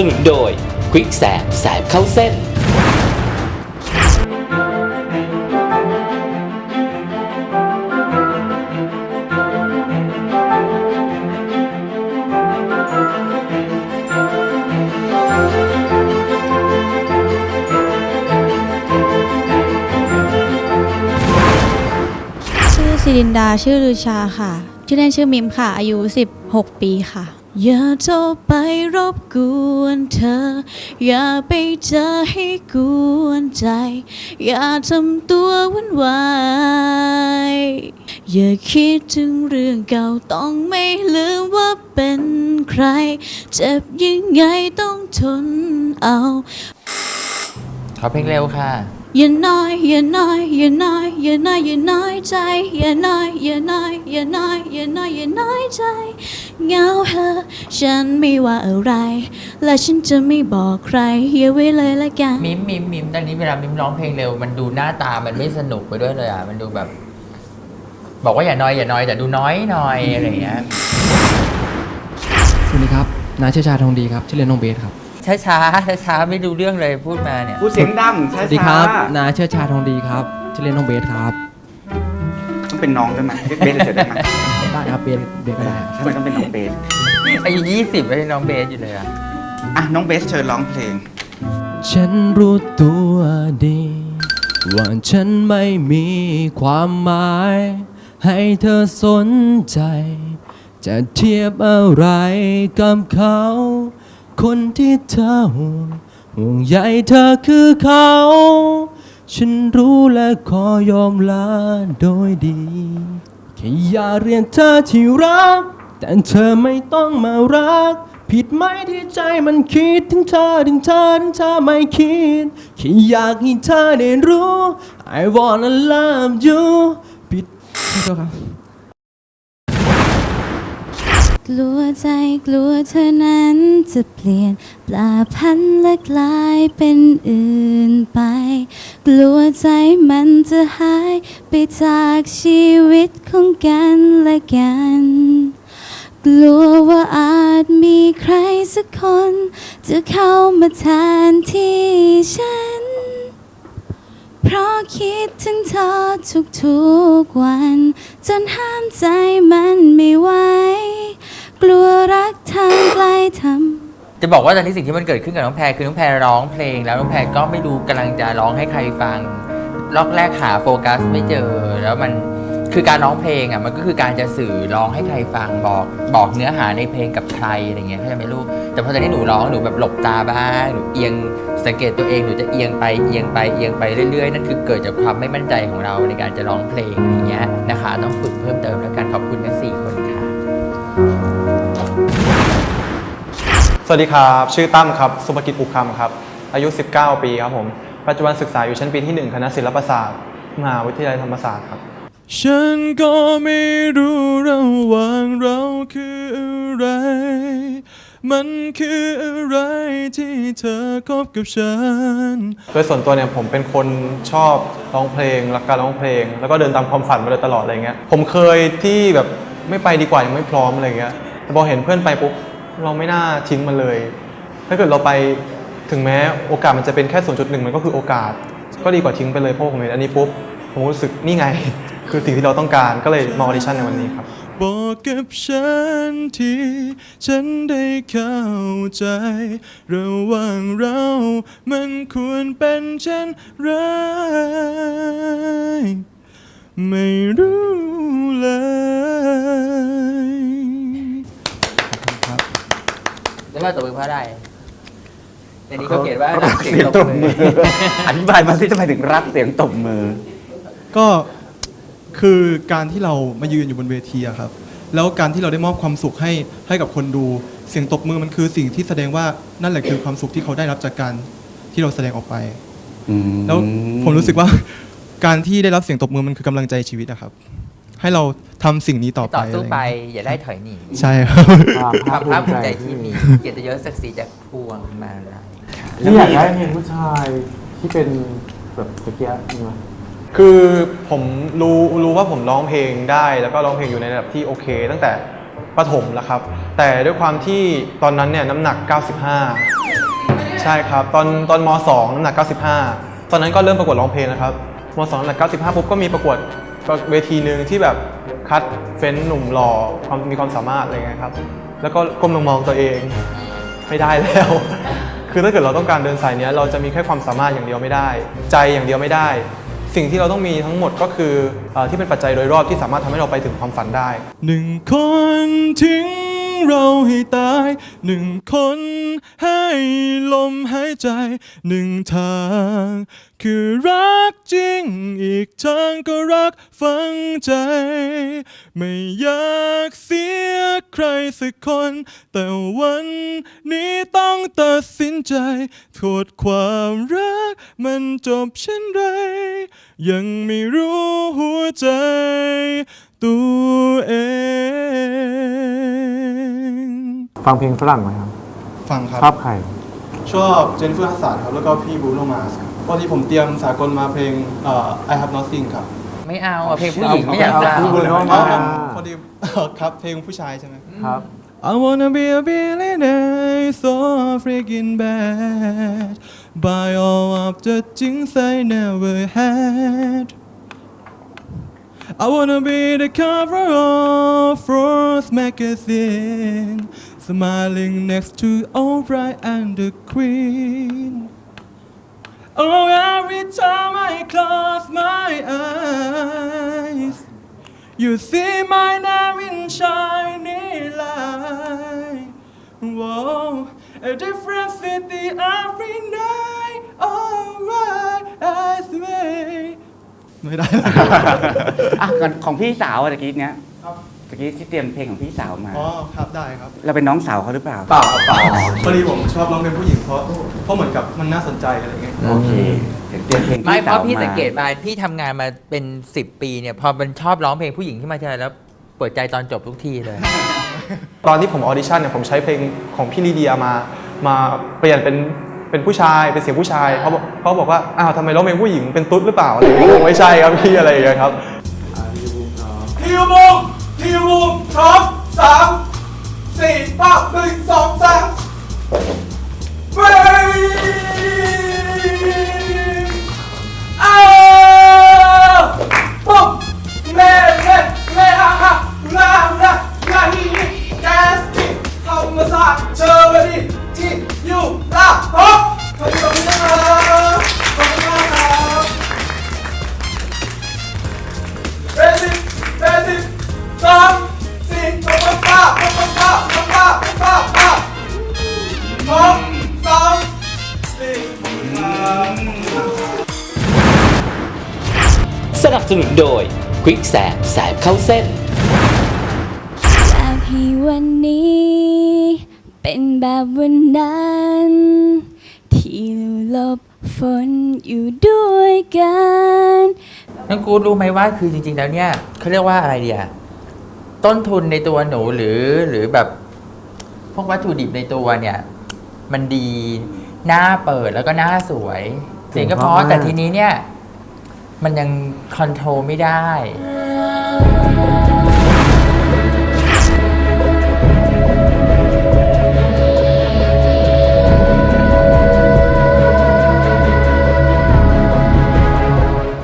สนุนโดยควิกแสบแสบเข้าเส้น ชื่อสิรินดาชื่อลือชาค่ะ ชื่อเล่นชื่อมิมค่ะ อายุ 16 ปีค่ะ อย่าโทรไปรบกวนเธอ อย่าไปเจอให้กวนใจ อย่าทำตัววุ่นวายอย่าคิดถึงเรื่องเก่าต้องไม่ลืมว่าเป็นใคร เจ็บยังไงต้องทนเอา ขอเพลงเร็วค่ะ อย่าน้อยอย่าน้อยอย่าน้อยอย่าน้อยอย่าน้อยใจ อย่าน้อยอย่าน้อยอย่าน้อยอย่าน้อยอย่าน้อยใจ เหงาเหอะฉันไม่ว่าอะไร และฉันจะไม่บอกใครอย่าไว้เลยละกัน มิมมิมมิมตอนนี้เวลามิมร้องเพลงเร็ว มันดูหน้าตามันไม่สนุกไปด้วยเลยอะ มันดูแบบ บอกว่าอย่าน้อยอย่าน้อยแต่ดูน้อยหน่อยอะไรอย่างเงี้ยสวัสดีครับนายเชษชาทองดีครับชื่อเล่นน้องเบสครับ ช้าช้าช้าช้าๆไม่ดูเรื่องเลยพูดมาเนี่ยพูดเสียงดังช้าสวัสดีครับนายเชษชาทองดีครับชื่อเล่นน้องเบสครับต้องเป็นน้องได้ไหมเรียกเบสเฉยๆได้ไหม ได้ครับเบสเบสก็ได้ทำไมต้องเป็นน้องเบสอายุยี่สิบแล้วยังน้องเบสอยู่เลยอะอะน้องเบสเชิญร้องเพลง ฉันรู้ตัวดี ว่าฉันไม่มีความหมาย ให้เธอสนใจ จะเทียบอะไรกับเขา คนที่เธอห่วงห่วงใยเธอคือเขา ฉันรู้และขอยอมลาโดยดี แค่อย่าเรียนเธอที่รัก แต่เธอไม่ต้องมารัก ผิดไหมที่ใจมันคิดถึงเธอถึงเธอถึงเธอไม่คิดแค่อยากให้เธอได้รู้ I wanna love you ผิดขอโทษครับ กลัวใจกลัวเธอนั้นจะเปลี่ยนปลาพันและกลายเป็นอื่นไป กลัวใจมันจะหายไปจากชีวิตของกันและกัน กลัวว่าอาจมีใครสักคน จะเข้ามาแทนที่ฉัน เพราะคิดถึงเธอทุกๆวัน จนห้ามใจมันไม่ไหว กลัวรักทางไกลทำจะบอกว่าตอนนี้สิ่งที่มันเกิดขึ้นกับน้องแพรคือน้องแพรร้องเพลง แล้วน้องแพรก็ไม่รู้กำลังจะร้องให้ใครฟังล็อกแรกหาโฟกัสไม่เจอ แล้วมันคือการร้องเพลงอะมันก็คือการจะสื่อร้องให้ใครฟังบอกบอกเนื้อหาในเพลงกับใครอะไรเงี้ยเข้าใจไหมลูกแต่พอตอนนี้หนูร้องหนูแบบหลบตาบ้างหนูเอียงสังเกตตัวเองหนูจะเอียงไปเอียงไปเอียงไปเรื่อยๆนั่นคือเกิดจากความไม่มั่นใจของเราในการจะร้องเพลงอย่างเงี้ยนะคะ ต้องฝึกเพิ่มเติมแล้วกันขอบคุณทั้งสี่คน สวัสดีครับ ชื่อตั้มครับ สุภกิจอุคคำครับ อายุ 19 ปีครับผม ปัจจุบันศึกษาอยู่ชั้นปีที่ 1 คณะศิลปศาสตร์ มหาวิทยาลัยธรรมศาสตร์ครับ ฉันก็ไม่รู้ระหว่างเราคืออะไร มันคืออะไรที่เธอคบกับฉัน โดยส่วนตัวเนี่ยผมเป็นคนชอบร้องเพลง รักการร้องเพลง แล้วก็เดินตามความฝันมาโดยตลอดอะไรเงี้ย ผมเคยที่แบบไม่ไปดีกว่ายังไม่พร้อมอะไรเงี้ย แต่พอเห็นเพื่อนไปปุ๊บ เราไม่น่าทิ้งมันเลย ถ้าเกิดเราไปถึงแม้โอกาสมันจะเป็นแค่0.1มันก็คือโอกาส ก็ดีกว่าทิ้งไปเลยเพราะผมเห็นอันนี้ปุ๊บผมรู้สึกนี่ไง คือสิ่งที่เราต้องการก็เลยมาออดิชั่นในวันนี้ครับบอกกับฉันทีฉันได้เข้าใจ ระหว่างเรามันควรเป็นเช่นไรไม่รู้เลย แล้วเราตบมือเพราะอะไรในนี้ก็เขียนว่ารักเสียงตบมือ อธิบายมาสิทำไมถึงรักเสียงตบมือ ก็คือการที่เรามายืนอยู่บนเวทีอะครับ แล้วการที่เราได้มอบความสุขให้ให้กับคนดู เสียงตบมือมันคือสิ่งที่แสดงว่านั่นแหละคือความสุขที่เขาได้รับจากการที่เราแสดงออกไป แล้วผมรู้สึกว่า การที่ได้รับเสียงตบมือมันคือกำลังใจชีวิตนะครับ ให้เราทำสิ่งนี้ต่อไปต่อสู้ไปอะไรอย่างเงี้ยอย่าได้ถอยหนีใช่ครับ ความภาคภูมิใจที่มีเกียรติยศศักดิ์ศรีจากพวงมาลัยนี่อยากได้เพลงผู้ชายที่เป็นแบบตะเกียบมีไหมคือผมรู้รู้ว่าผมร้องเพลงได้ แล้วก็ร้องเพลงอยู่ในระดับที่โอเค ตั้งแต่ประถมแล้วครับ แต่ด้วยความที่ตอนนั้นเนี่ยน้ำหนัก 95 ใช่ครับ ตอนตอนม 2 น้ำหนัก 95 ตอนนั้นก็เริ่มประกวดร้องเพลงนะครับม 2 น้ำหนัก 95 ปุ๊บก็มีประกวด เวทีหนึ่งที่แบบคัดเฟ้นหนุ่มหล่อความมีความสามารถอะไรเงี้ยครับ แล้วก็ก้มลงมองตัวเองไม่ได้แล้ว คือถ้าเกิดเราต้องการเดินสายเนี้ยเราจะมีแค่ความสามารถอย่างเดียวไม่ได้ ใจอย่างเดียวไม่ได้ สิ่งที่เราต้องมีทั้งหมดก็คือออที่เป็นปัจจัยโดยรอบที่สามารถทำให้เราไปถึงความฝันได้หนึ่งคนทิ้ง เราให้ตาย หนึ่งคนให้ลมหายใจ หนึ่งทาง คือรักจริง อีกทางก็รักฝังใจ ไม่อยากเสียใครสักคน แต่วันนี้ต้องตัดสินใจโทษความรักมันจบเช่นไร ยังไม่รู้หัวใจ ตัวเอง ฟังเพลงฝรั่งไหมครับ ฟังครับ ชอบใคร ชอบเจนเฟอร์ฮัสสันครับ แล้วก็พี่บรูโนมาสครับวันนี้ผมเตรียมสากลมาเพลงเอ่อ I Have Nothing ครับไม่เอาอะเพลงผู้หญิงไม่อยากฟังเอาเอาอ๋อเอาพอดี ครับเพลงผู้ชายใช่ไหม ครับ I wanna be a billionaire so freaking bad Buy all of the things I never had I wanna be the cover of Frost magazine Smiling next to Oprah and the Queen Oh, every time I close my eyes you see my name in shiny light. Whoa, a different city every night. Alright, I swear. ไม่ได้แล้วอะก่อนของพี่สาวอะตะกี้เนี้ยตะกี้ที่เตรียมเพลงของพี่สาวมา อ๋อครับได้ครับเราเป็นน้องสาวเขาหรือเปล่า เปล่าเปล่าพอดีผมชอบร้องเป็นผู้หญิงเพราะเพราะเหมือนกับมันน่าสนใจอะไรเงี้ย โอเคเดี๋ยวเตรียมเพลงไม่พี่เพสาวราะพี่มาสังเกตมาพี่ทำงานมาเป็น 10 ปีเนี่ย พอมันชอบร้องเพลงผู้หญิงขึ้นมาทีไรแล้วเปิดใจตอนจบทุกทีเลย ตอนที่ผมออดิชั่นเนี่ยผมใช้เพลงของพี่ลีเดียมา มาเปลี่ยนเป็น เป็นผู้ชายเป็นเสียงผู้ชายเขาบอกเขาบอกว่าอ้าวทำไมร้องเพลงผู้หญิงเป็นตุ๊ดหรือเปล่าอะไรอย่างเงี้ยผมไม่ใช่ครับพี่อะไรอย่างเงี้ยครับ ทีวงทีวงพร้อม สองสามสี่ครับสนับสนุนโดย Quick แสบแสบเข้าเส้นอยากให้วันนี้ เป็นแบบวันนั้น ที่หลบฝนอยู่ด้วยกัน น้องกูรู้ไหมว่าคือจริง ๆ แล้วเนี่ยเขาเรียกว่าอะไรเดียต้นทุนในตัวหนูหรือหรือแบบ พวกวัตถุดิบในตัวเนี่ย มันดีหน้าเปิดแล้วก็หน้าสวยเสียงก็เพราะแต่ทีนี้เนี่ย มันยังคอนโทรลไม่ได้